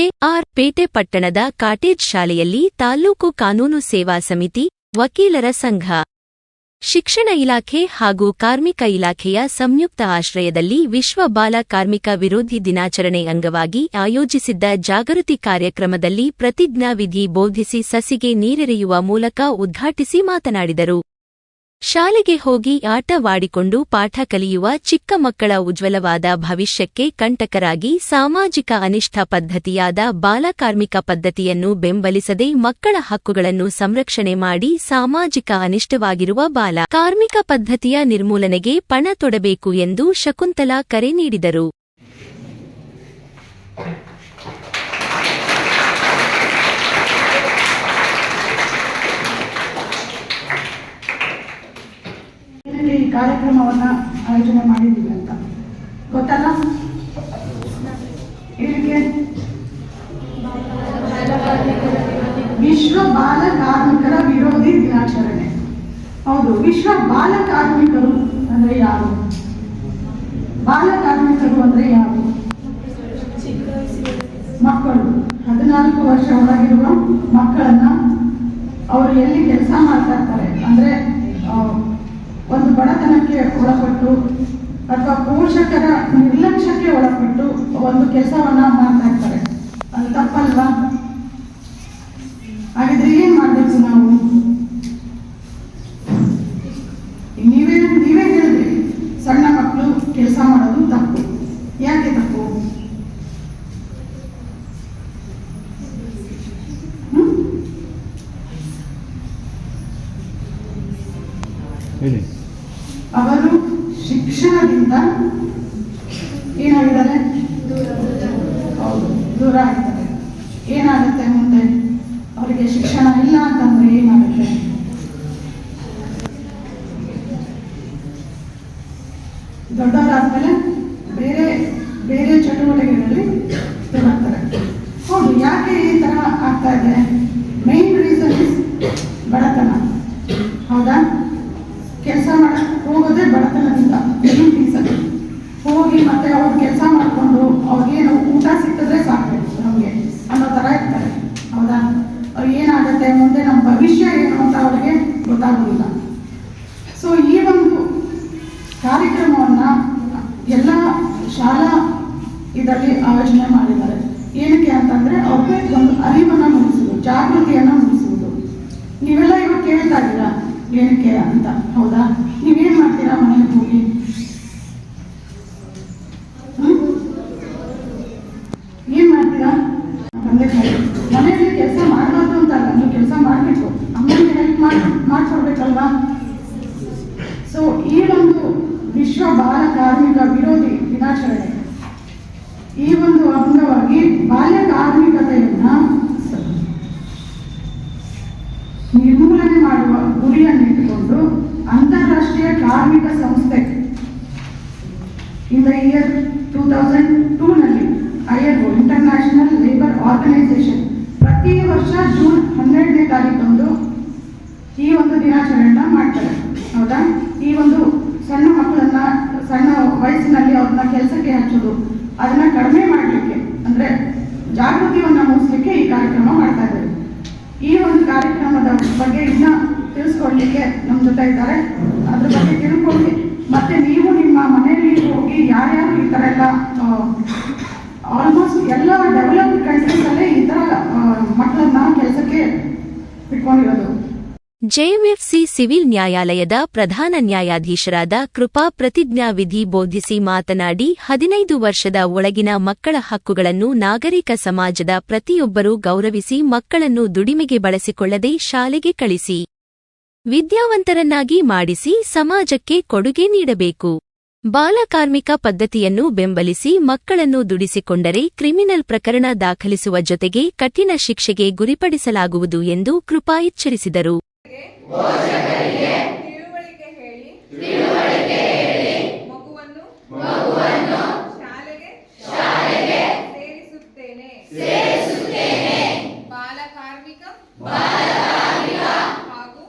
K R ಪೇಟೆ ಪಟ್ಟಣದ cottage ಶಾಲೆಯಲ್ಲಿ ತಾಲ್ಲೂಕು ಕಾನೂನು ಸೇವಾ ಸಮಿತಿ ವಕೀಲರ ಸಂಘ. ಶಿಕ್ಷಣ ಇಲಾಖೆ ಹಾಗೂ ಕಾರ್ಮಿಕ ಇಲಾಖೆಯ ಸಂಯುಕ್ತ ಆಶ್ರಯದಲ್ಲಿ ವಿಶ್ವ ಬಾಲ ಕಾರ್ಮಿಕ ವಿರೋಧಿ ದಿನಾಚರಣೆ ಅಂಗವಾಗಿ ಆಯೋಜಿಸಿದ್ದ ಜಾಗೃತಿ ಕಾರ್ಯಕ್ರಮದಲ್ಲಿ ಪ್ರತಿಜ್ಞಾವಿಧಿ ಬೋಧಿಸಿ ಸಸಿಗೆ ನೀರೆರೆಯುವ ಮೂಲಕ ಉದ್ಘಾಟಿಸಿ ಮಾತನಾಡಿದರು. ಶಾಲೆಗೆ ಹೋಗಿ ಆಟವಾಡಿಕೊಂಡು ಪಾಠ ಕಲಿಯುವ ಚಿಕ್ಕ ಮಕ್ಕಳ ಉಜ್ವಲವಾದ ಭವಿಷ್ಯಕ್ಕೆ ಕಂಟಕರಾಗಿ ಸಾಮಾಜಿಕ ಅನಿಷ್ಠ ಪದ್ಧತಿಯಾದ ಬಾಲಕಾರ್ಮಿಕ ಪದ್ಧತಿಯನ್ನು ಬೆಂಬಲಿಸದೆ ಮಕ್ಕಳ ಹಕ್ಕುಗಳನ್ನು ಸಂರಕ್ಷಣೆ ಮಾಡಿ ಸಾಮಾಜಿಕ ಅನಿಷ್ಟವಾಗಿರುವ ಬಾಲ ಕಾರ್ಮಿಕ ಪದ್ಧತಿಯ ನಿರ್ಮೂಲನೆಗೆ ಪಣ ತೊಡಬೇಕು ಎಂದು ಶಕುಂತಲಾ ಕರೆ ನೀಡಿದರು. ಕಾರ್ಯಕ್ರಮವನ್ನ ಆಯೋಜನೆ ಮಾಡಿದ್ದೀವಿ ಅಂತ. ಗೊತ್ತಲ್ಲ? ವಿಶ್ವ ಬಾಲ ಕಾರ್ಮಿಕರ ವಿರೋಧಿ ದಿನಾಚರಣೆ. ಹೌದು, ವಿಶ್ವ ಬಾಲ ಕಾರ್ಮಿಕರು ಅಂದ್ರೆ ಯಾರು? ಬಾಲ ಕಾರ್ಮಿಕರು ಅಂದ್ರೆ ಯಾರು? ಮಕ್ಕಳು. ಹದಿನಾಲ್ಕು ವರ್ಷ ಒಳಗಿರುವ ಮಕ್ಕಳನ್ನ ಅವರು ಎಲ್ಲಿ ಕೆಲಸ ಮಾಡ್ತಾ ಇರ್ತಾರೆ? ಅಂದ್ರೆ ಒಂದು ಬಡತನಕ್ಕೆ ಒಳಪಟ್ಟು ಅಥವಾ ಪೋಷಕರ ನಿರ್ಲಕ್ಷ್ಯಕ್ಕೆ ಒಳಪಟ್ಟು ಒಂದು ಕೆಲಸವನ್ನ ಮಾಡ್ತಾ ಇರ್ತಾರೆ. ಅದು ತಪ್ಪಲ್ವಾ? ಹಾಗಿದ್ರೆ ಏನ್ ಮಾಡ್ಬೇಕು ನಾವು? ನೀವೇ ನೀವೇ ಹೇಳಿದ್ರಿ ಸಣ್ಣ ಮಕ್ಕಳು ಕೆಲಸ ಮಾಡೋದು ತಪ್ಪು. ಯಾಕೆ ತಪ್ಪು? ಹೇಳಿ. ಶಿಕ್ಷಣದಿಂದ ಏನಾಗಿದ್ದಾರೆ ದೂರ ಆಗ್ತಾರೆ. ಏನಾಗುತ್ತೆ ಮುಂದೆ? ಅವರಿಗೆ ಶಿಕ್ಷಣ ಇಲ್ಲ ಅಂತಂದ್ರೆ ಏನಾಗುತ್ತೆ? ದೊಡ್ಡವರಾದ್ಮೇಲೆ ಬೇರೆ ಬೇರೆ ಚಟುವಟಿಕೆಗಳಲ್ಲಿ ತೊಡಗ್ತಾರೆ ಹೌದು ಯಾಕೆ ಈ ತರ ಆಗ್ತಾ ಇದೆ ಮೈನ್ ರೀಸನ್ ಇಸ್ ಬಡತನ ಹೌದಾ ಕೆಲಸ ಮಾಡಕ್ ಹೋಗೋದೇ ಬಡತನದಿಂದ ಮೇನ್ ರೀಸನ್ ಹೋಗಿ ಮತ್ತೆ ಅವ್ರು ಕೆಲಸ ಮಾಡಿಕೊಂಡು ಅವ್ರಿಗೇನು ಊಟ ಸಿಕ್ಕಿದ್ರೆ ಸಾಕು ನಮಗೆ. ಅನ್ನೋ ಥರ ಇರ್ತಾರೆ. ಹೌದಾ? ಅವ್ರಿಗೆ ಏನಾಗುತ್ತೆ ಮುಂದೆ ನಮ್ಮ ಭವಿಷ್ಯ ಏನು ಅಂತ ಅವ್ರಿಗೆ ಗೊತ್ತಾಗೋದಿಲ್ಲ. ಸೊ ಈ ಒಂದು ಕಾರ್ಯಕ್ರಮವನ್ನ ಎಲ್ಲ ಶಾಲಾ ಇದರಲ್ಲಿ ಆಯೋಜನೆ ಮಾಡಿದ್ದಾರೆ. ಏನಕ್ಕೆ ಅಂತಂದ್ರೆ ಅವ್ರಿಗೆ ಒಂದು ಅರಿವನ್ನ ಮೂಡಿಸುವುದು, ಜಾಗೃತಿಯನ್ನ ಮೂಡಿಸುವುದು. ನೀವೆಲ್ಲ ಇವಾಗ ಕೇಳ್ತಾ ಇದ್ದೀರಾ, ಏನಕ್ಕೆ ಅಂತ. ಹೌದಾ? ನೀವೇನ್ ಮಾಡ್ತೀರಾ ಮನೆಗೆ ಹೋಗಿ ಹ್ಮ್? ಏನ್ ಮಾಡ್ತೀರಾ ತಂದೆ ತಾಯಿ ಮನೆಯಲ್ಲಿ ಕೆಲಸ ಮಾಡಬಾರ್ದು ಅಂತ ಅಲ್ಲ ನೀವು ಕೆಲಸ ಮಾಡಬೇಕು ಅಮ್ಮನಿಗೆ ಹೆಲ್ಪ್ ಮಾಡಿ ಸೊ ಈ ಒಂದು ವಿಶ್ವ ಬಾಲ ಕಾರ್ಮಿಕ ವಿರೋಧಿ ದಿನಾಚರಣೆ, ಈ ಒಂದು ಅಂಗವಾಗಿ ಬಾಲ್ಯ ಕಾರ್ಮಿಕತೆಯನ್ನ ನಿರ್ಮೂಲನೆ ಮಾಡುವ ಗುರಿಯನ್ನು ಇಟ್ಟುಕೊಂಡು ಅಂತಾರಾಷ್ಟ್ರೀಯ ಕಾರ್ಮಿಕ ಸಂಸ್ಥೆ in the year two thousand ಟೂನಲ್ಲಿ ILO International labour organisation ಪ್ರತಿ ವರ್ಷ ಜೂನ್ ಹನ್ನೆರಡನೇ ತಾರೀಕಂದು ಈ ಒಂದು ದಿನಾಚರಣೆಯನ್ನ ಮಾಡ್ತಾರೆ ಹೌದಾ ಈ ಒಂದು ಸಣ್ಣ ಮಕ್ಕಳನ್ನ ಸಣ್ಣ ವಯಸ್ಸಿನಲ್ಲಿ ಅವ್ರನ್ನ ಹಚ್ಚೋದು ಅದನ್ನ ಕಡಿಮೆ ಮಾಡಲಿಕ್ಕೆ ಅಂದ್ರೆ ಜಾಗೃತಿಯನ್ನ ಮೂಡಿಸಲಿಕ್ಕೆ ಈ ಕಾರ್ಯಕ್ರಮ ಮಾಡ್ತಾ ಇದ್ದಾರೆ. ಈ ಒಂದು ಕಾರ್ಯಕ್ರಮದ ಬಗ್ಗೆ ಇನ್ನ ತಿಳಿಸ್ಕೊಡ್ಲಿಕ್ಕೆ ನಮ್ಮ ಜೊತೆ ಇದ್ದಾರೆ. ಅದ್ರ ಬಗ್ಗೆ ತಿಳ್ಕೊಳ್ಳಿ ಮತ್ತೆ ನೀವು ನಿಮ್ಮ ಮನೆಯಲ್ಲಿ ಹೋಗಿ ಯಾರ್ಯಾರು ಈ ತರ ಎಲ್ಲ ಆಲ್ಮೋಸ್ಟ್ ಎಲ್ಲ ಡೆವಲಪ್ಡ್ ಕಂಟ್ರೀಸ್ ಅಲ್ಲೇ ಈ ಆ, ಮಕ್ಕಳನ್ನ ಕೆಲಸಕ್ಕೆ ಇಟ್ಕೊಂಡಿರೋದು. ಜೆಎಂಎಫ್ಸಿ ಸಿವಿಲ್ ನ್ಯಾಯಾಲಯದ ಪ್ರಧಾನ ನ್ಯಾಯಾಧೀಶರಾದ ಕೃಪಾ ಪ್ರತಿಜ್ಞಾವಿಧಿ ಬೋಧಿಸಿ ಮಾತನಾಡಿ, ಹದಿನೈದು ವರ್ಷದ ಒಳಗಿನ ಮಕ್ಕಳ ಹಕ್ಕುಗಳನ್ನು ನಾಗರಿಕ ಸಮಾಜದ ಪ್ರತಿಯೊಬ್ಬರೂ ಗೌರವಿಸಿ ಮಕ್ಕಳನ್ನು ದುಡಿಮೆಗೆ ಬಳಸಿಕೊಳ್ಳದೆ ಶಾಲೆಗೆ ಕಳಿಸಿ. ವಿದ್ಯಾವಂತರನ್ನಾಗಿ ಮಾಡಿಸಿ ಸಮಾಜಕ್ಕೆ ಕೊಡುಗೆ ನೀಡಬೇಕು. ಬಾಲಕಾರ್ಮಿಕ ಪದ್ಧತಿಯನ್ನು ಬೆಂಬಲಿಸಿ ಮಕ್ಕಳನ್ನು ದುಡಿಸಿಕೊಂಡರೆ ಕ್ರಿಮಿನಲ್ ಪ್ರಕರಣ ದಾಖಲಿಸುವ ಜೊತೆಗೆ ಕಠಿಣ ಶಿಕ್ಷೆಗೆ ಗುರಿಪಡಿಸಲಾಗುವುದು ಎಂದು ಕೃಪಾ ಎಚ್ಚರಿಸಿದರು. ತಿಳುವಳಿಕೆ ಹೇಳಿ. ಮಗುವನ್ನು ಶಾಲೆಗೆ ಸೇರಿಸುತ್ತೇನೆ. ಬಾಲ ಕಾರ್ಮಿಕ ಹಾಗೂ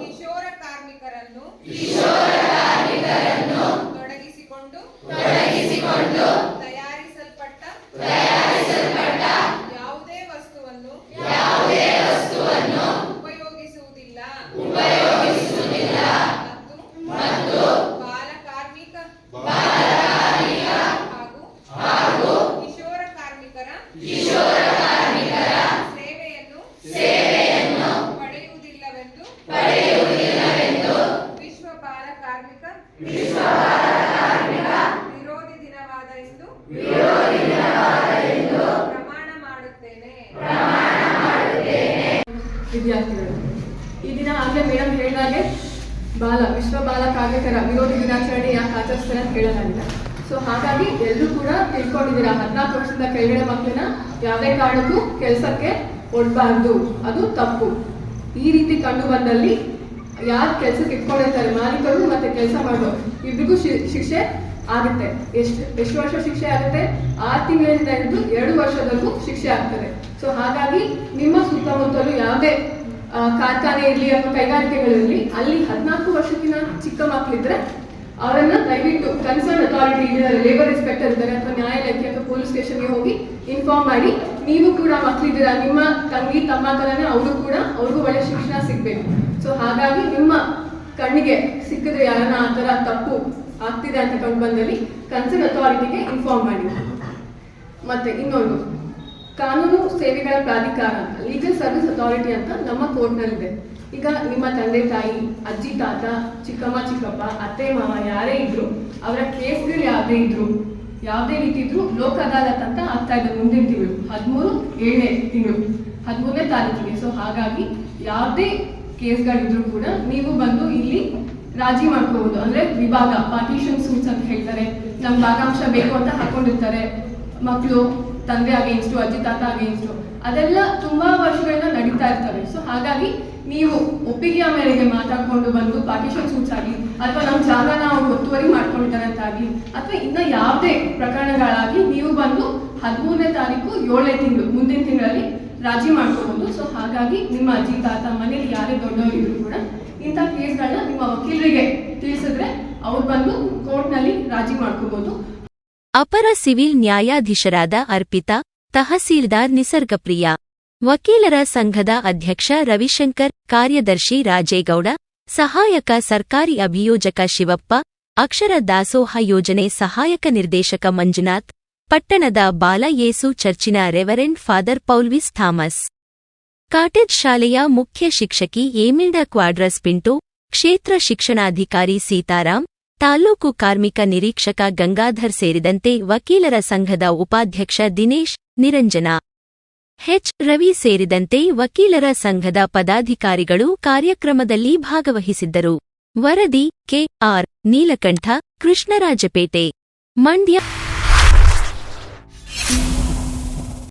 ಕಿಶೋರ ಕಾರ್ಮಿಕರನ್ನು ವಿರೋಧಿ ದಿನವಾದ ಇಂದು ಪ್ರಮಾಣ ಮಾಡುತ್ತೇನೆ. ವಿದ್ಯಾರ್ಥಿಗಳು, ಈ ದಿನ ಆಗ್ಲೇ ಮೇಡಮ್ ಹೇಳಿದಾಗೆ ಬಾಲ, ವಿಶ್ವ ಬಾಲ ವಿರೋಧಿ ದಿನಾಚರಣೆ ಯಾಕೆ ಆಚರಿಸ್ತಾರೆ ಅಂತ ಕೇಳಲಾಗಿದೆ ಸೊ ಹಾಗಾಗಿ ಎಲ್ಲರೂ ಕೂಡ ತಿಳ್ಕೊಂಡಿದ್ದೀರಾ, ಹದಿನಾಲ್ಕು ವರ್ಷದ ಕೆಳಗಡೆ ಮಕ್ಕಳನ್ನ ಯಾವುದೇ ಕಾರಣಕ್ಕೂ ಕೆಲಸಕ್ಕೆ ಒಡ್ಬಾರ್ದು. ಅದು ತಪ್ಪು. ಈ ರೀತಿ ಕಂಡು ಬಂದಲ್ಲಿ ಯಾರು ಕೆಲಸಕ್ಕೆ ಇಟ್ಕೊಂಡಿರ್ತಾರೆ, ಮಾಲೀಕರು ಮತ್ತೆ ಕೆಲಸ ಮಾಡೋರು ಇಬ್ಬರಿಗೂ ಶಿಕ್ಷೆ ಆಗುತ್ತೆ. ಎಷ್ಟು ಎಷ್ಟು ವರ್ಷ ಶಿಕ್ಷೆ ಆಗುತ್ತೆ? ಆರು ತಿಂಗಳಿಂದ ಹಿಡಿದು ಎರಡು ವರ್ಷದವರೆಗೂ ಶಿಕ್ಷೆ ಆಗ್ತದೆ. ಸೊ ಹಾಗಾಗಿ ನಿಮ್ಮ ಸುತ್ತಮುತ್ತಲು ಯಾವುದೇ ಕಾರ್ಖಾನೆ ಇರಲಿ ಅಥವಾ ಕೈಗಾರಿಕೆಗಳಿರಲಿ, ಅಲ್ಲಿ ಹದಿನಾಲ್ಕು ವರ್ಷಕ್ಕಿಂತ ಚಿಕ್ಕ ಮಕ್ಕಳಿದ್ರೆ ಅವರನ್ನ ದಯವಿಟ್ಟು ಕನ್ಸರ್ನ್ ಅಥಾರಿಟಿ ಇದ್ದಾರೆ ಲೇಬರ್ ಇನ್ಸ್ಪೆಕ್ಟರ್ ಇದ್ದಾರೆ ಅಥವಾ ನ್ಯಾಯಾಲಯಕ್ಕೆ ಅಥವಾ ಪೊಲೀಸ್ ಸ್ಟೇಷನ್ಗೆ ಹೋಗಿ ಇನ್ಫಾರ್ಮ್ ಮಾಡಿ, ನೀವು ಕೂಡ ಮಕ್ಕಳಿದ್ದೀರಾ ನಿಮ್ಮ ತಂಗಿ, ತಮ್ಮ ಥರನೇ ಅವರು ಕೂಡ ಅವ್ರಿಗೂ ಒಳ್ಳೆ ಶಿಕ್ಷಣ ಸಿಗ್ಬೇಕು. ಸೊ ಹಾಗಾಗಿ ನಿಮ್ಮ ಕಣ್ಣಿಗೆ ಸಿಕ್ಕಿದ್ರೆ ಯಾರನ್ನ ಆ ಥರ ತಪ್ಪು ಆಗ್ತಿದೆ ಅಂತ ಕಂಡು ಬಂದಲ್ಲಿ ಕನ್ಸರ್ನ್ ಅಥಾರಿಟಿಗೆ ಇನ್ಫಾರ್ಮ್ ಮಾಡಿ. ಮತ್ತೆ ಇನ್ನೊಂದು, ಕಾನೂನು ಸೇವೆಗಳ ಪ್ರಾಧಿಕಾರ ಅಂತ ಲೀಗಲ್ ಸರ್ವಿಸ್ ಅಥಾರಿಟಿ ಅಂತ ನಮ್ಮ ಕೋರ್ಟ್ನಲ್ಲಿದೆ. ಈಗ ನಿಮ್ಮ ತಂದೆ, ತಾಯಿ, ಅಜ್ಜಿ, ತಾತ, ಚಿಕ್ಕಮ್ಮ, ಚಿಕ್ಕಪ್ಪ, ಅತ್ತೆ, ಮಾವ ಯಾರೇ ಇದ್ರು, ಅವರ ಕೇಸ್ಗಳು ಯಾವುದೇ ಇದ್ರು, ಯಾವುದೇ ರೀತಿ ಇದ್ರು ಲೋಕ ಅದಾಲತ್ ಅಂತ ಆಗ್ತಾ ಇದೆ ಮುಂದಿನ ತಿಂಗಳು, ಹದಿಮೂರು ಏಳನೇ ತಿಂಗಳು, ಹದಿಮೂರನೇ ತಾರೀಕಿಗೆ. ಸೊ ಹಾಗಾಗಿ ಯಾವುದೇ ಕೇಸ್ಗಳಿದ್ರು ಕೂಡ ನೀವು ಬಂದು ಇಲ್ಲಿ ರಾಜಿ ಮಾಡ್ಕೋಬಹುದು ಅಂದ್ರೆ ವಿಭಾಗ, ಪಾರ್ಟಿಷನ್ ಸೂಟ್ಸ್ ಅಂತ ಹೇಳ್ತಾರೆ. ನಮ್ ಭಾಗಾಂಶ ಬೇಕು ಅಂತ ಹಾಕೊಂಡಿರ್ತಾರೆ. ಮಕ್ಕಳು ತಂದೆ ಅಗೇನ್ಸ್ಟು ಅಜ್ಜಿ ತಾತ ಅಗೇನ್ಸ್ಟು ಅದೆಲ್ಲ ತುಂಬಾ ವರ್ಷಗಳಿಂದ ನಡೀತಾ ಇರ್ತವೆ. ಸೊ ಹಾಗಾಗಿ ನೀವು ಒಪ್ಪಿಗೆಯ ಮೇರೆಗೆ ಮಾತಾಡ್ಕೊಂಡು ಬಂದು ಪಾರ್ಟಿಷನ್ ಸೂಟ್ಸ್ ಆಗಲಿ, ಅಥವಾ ನಮ್ಮ ಜಾಗ ನಾವು ಒತ್ತುವರಿ ಮಾಡ್ಕೊಂಡಿದ್ದಾರೆ ಅಂತ ಆಗಲಿ ಅಥವಾ ಇನ್ನ ಯಾವುದೇ ಪ್ರಕರಣಗಳಾಗಿ ನೀವು ಬಂದು ಹದಿಮೂರನೇ ತಾರೀಕು ಏಳನೇ ತಿಂಗಳು, ಮುಂದಿನ ತಿಂಗಳಲ್ಲಿ ರಾಜಿ ಮಾಡ್ಕೋಬಹುದು ಸೊ ಹಾಗಾಗಿ ನಿಮ್ಮ ಅಜ್ಜಿ ತಾತ ಮನೇಲಿ ಯಾರೇ ದೊಡ್ಡವರು ಇದ್ರು ಕೂಡ ಇಂಥ ಕೇಸ್ಗಳನ್ನ ನಿಮ್ಮ ವಕೀಲರಿಗೆ ತಿಳಿಸಿದ್ರೆ ಅವ್ರು ಬಂದು ಕೋರ್ಟ್ನಲ್ಲಿ ರಾಜಿ ಮಾಡ್ಕೋಬಹುದು ಅಪರ ಸಿವಿಲ್ ನ್ಯಾಯಾಧೀಶರಾದ ಅರ್ಪಿತಾ, ತಹಸೀಲ್ದಾರ್ ನಿಸರ್ಗಪ್ರಿಯ, ವಕೀಲರ ಸಂಘದ ಅಧ್ಯಕ್ಷ ರವಿಶಂಕರ್, ಕಾರ್ಯದರ್ಶಿ ರಾಜೇಗೌಡ, ಸಹಾಯಕ ಸರ್ಕಾರಿ ಅಭಿಯೋಜಕ ಶಿವಪ್ಪ, ಅಕ್ಷರ ದಾಸೋಹ ಯೋಜನೆ ಸಹಾಯಕ ನಿರ್ದೇಶಕ ಮಂಜುನಾಥ್ ಪಟ್ಟಣದ ಬಾಲಯೇಸು ಚರ್ಚಿನ reverend father Paulvis Thomas. Cottage ಶಾಲೆಯ ಮುಖ್ಯ ಶಿಕ್ಷಕಿ ಏಮಿಲ್ಡಾ ಕ್ವಾಡ್ರಸ್ ಪಿಂಟು, ಕ್ಷೇತ್ರ ಶಿಕ್ಷಣಾಧಿಕಾರಿ ಸೀತಾರಾಮ್ ತಾಲೂಕು ಕಾರ್ಮಿಕ ನಿರೀಕ್ಷಕ ಗಂಗಾಧರ್ ಸೇರಿದಂತೆ ವಕೀಲರ ಸಂಘದ ಉಪಾಧ್ಯಕ್ಷ ದಿನೇಶ್, ನಿರಂಜನ. ಹೆಚ್. ರವಿ ಸೇರಿದಂತೆ ವಕೀಲರ ಸಂಘದ ಪದಾಧಿಕಾರಿಗಳು ಕಾರ್ಯಕ್ರಮದಲ್ಲಿ ಭಾಗವಹಿಸಿದ್ದರು. ವರದಿ ಕೆಆರ್ ನೀಲಕಂಠ, ಕೃಷ್ಣರಾಜಪೇಟೆ. ಮಂಡ್ಯ